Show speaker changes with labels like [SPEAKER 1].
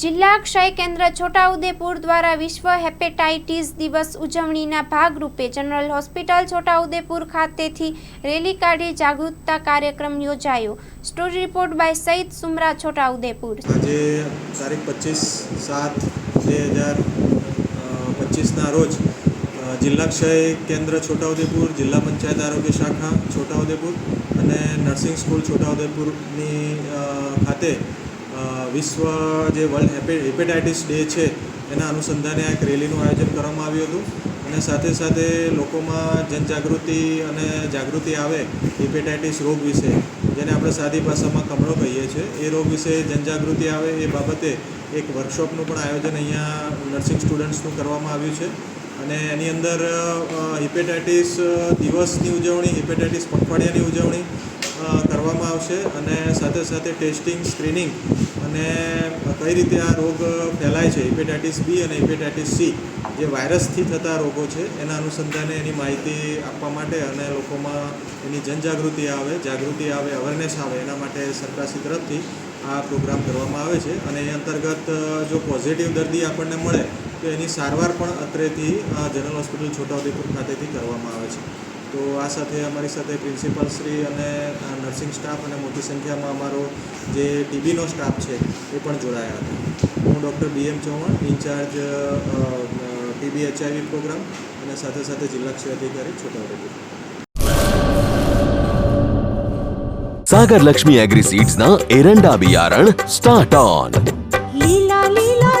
[SPEAKER 1] જિલ્લા ક્ષય કેન્દ્ર છોટાઉદેપુર દ્વારા વિશ્વ હેપેટાઇટિસ દિવસ ઉજવણીના ભાગરૂપે જનરલ હોસ્પિટલ છોટાઉદેપુર ખાતેથી રેલી કાઢી જાગૃતતા કાર્યક્રમ યોજાયો. Story report by Saeed Sumra Chhota Udaipur.
[SPEAKER 2] આજે તારીખ પચીસ સાત બે હજાર પચીસના રોજ જિલ્લા ક્ષય કેન્દ્ર છોટાઉદેપુર, જિલ્લા પંચાયત આરોગ્ય શાખા છોટાઉદેપુર અને નર્સિંગ સ્કૂલ છોટાઉદેપુરની ખાતે વિશ્વ જે વર્લ્ડ હેપે, હેપેટાઇટિસ ડે છે, એના અનુસંધાને આ એક રેલીનું આયોજન કરવામાં આવ્યું હતું. અને સાથે સાથે લોકોમાં જનજાગૃતિ અને જાગૃતિ આવે હિપેટાઇટિસ રોગ વિશે, જેને આપણે સાદી ભાષામાં કમળો કહીએ છીએ. એ રોગ વિશે જનજાગૃતિ આવે એ બાબતે એક વર્કશોપનું પણ આયોજન અહીંયા નર્સિંગ સ્ટુડન્ટ્સનું કરવામાં આવ્યું છે. અને એની અંદર હિપેટાઇટિસ દિવસની ઉજવણી, હિપેટાઇટિસ પખવાડિયાની ઉજવણી કરવામાં આવશે અને સાથે સાથે ટેસ્ટિંગ, સ્ક્રીનિંગ અને કઈ રીતે આ રોગ ફેલાય છે, હિપેટાઇટિસ બી અને હિપેટાઇટિસ સી, જે વાયરસથી થતા રોગો છે, એના અનુસંધાને એની માહિતી આપવા માટે અને લોકોમાં એની જનજાગૃતિ આવે, જાગૃતિ આવે અવેરનેસ આવે, એના માટે સરકારશ્રી તરફથી આ પ્રોગ્રામ કરવામાં આવે છે. અને એ અંતર્ગત જો પોઝિટિવ દર્દી આપણને મળે, તો એની સારવાર પણ અત્રેથી જનરલ હોસ્પિટલ છોટાઉદેપુર ખાતેથી કરવામાં આવે છે. તો આ સાથે અમારી સાથે પ્રિન્સિપાલ શ્રી અને નર્સિંગ સ્ટાફ અને મોટી સંખ્યામાં અમારો જે ટીબીનો સ્ટાફ છે એ પણ જોડાયા હતા. હું doctor B M Chauhan incharge TB HIV programme અને સાથે સાથે જિલ્લા ક્ષય અધિકારી છોટાઉદેપુર.
[SPEAKER 3] સાગર લક્ષ્મી એગ્રી સીડ્સના એરંડા બિયારણ સ્ટાર્ટ ઓન.
[SPEAKER 4] લીલા લીલા